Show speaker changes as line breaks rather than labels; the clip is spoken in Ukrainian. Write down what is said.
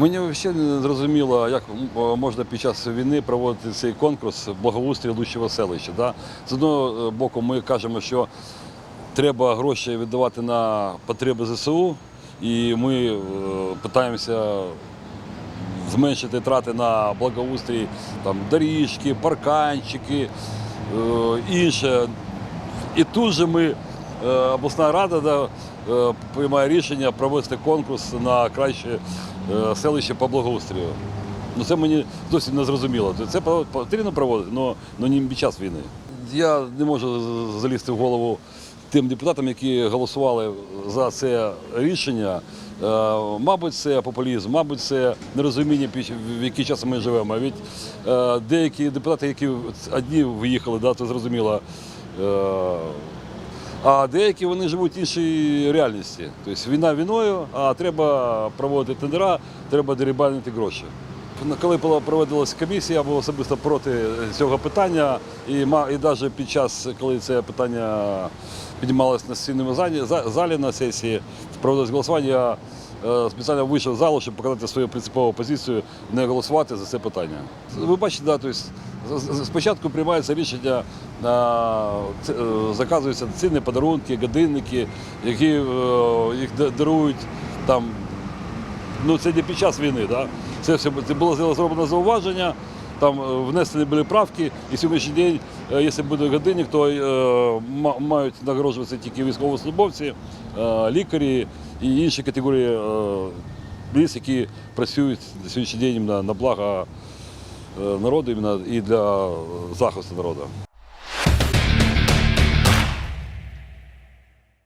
Мені взагалі не зрозуміло, як можна під час війни проводити цей конкурс благоустрій лучшого селища. Да? З одного е, боку, ми кажемо, що треба гроші віддавати на потреби ЗСУ, і ми е, питаємося зменшити трати на благоустрій, там, доріжки, парканчики, е, інше. І тут же ми, е, обласна рада да, е, приймає рішення провести конкурс на краще е, селище по благоустрію. Ну, це мені зовсім не зрозуміло. Це потрібно проводити, але не під час війни. Я не можу залізти в голову тим депутатам, які голосували за це рішення. Е, Мабуть, це популізм, мабуть, це нерозуміння, в який час ми живемо. Е, деякі депутати, які одні виїхали, да, то зрозуміло. Е, а деякі вони живуть в іншій реальності. Тобто війна війною, а треба проводити тендера, треба дерибанити гроші. Коли була проводилася комісія, я був особисто проти цього питання. І, і навіть під час, коли це питання піднімалося на сесійному залі, за- залі на сесії, проводилось голосування, е, спеціально вийшов з залу, щоб показати свою принципову позицію, не голосувати за це питання. Ви бачите, да, тобто, спочатку приймається рішення, ц- е, заказуються цінні подарунки, годинники, які е, їх дарують там ну це не під час війни, да? це все це було зроблено зауваження, там е, внесені були правки, і сьогоднішній день, е, якщо буде годинник, то е, мають нагороджуватися тільки військовослужбовці, е, лікарі і інші категорії ліс, які працюють на сьогоднішній день на, на благо е, народу і для захисту народу.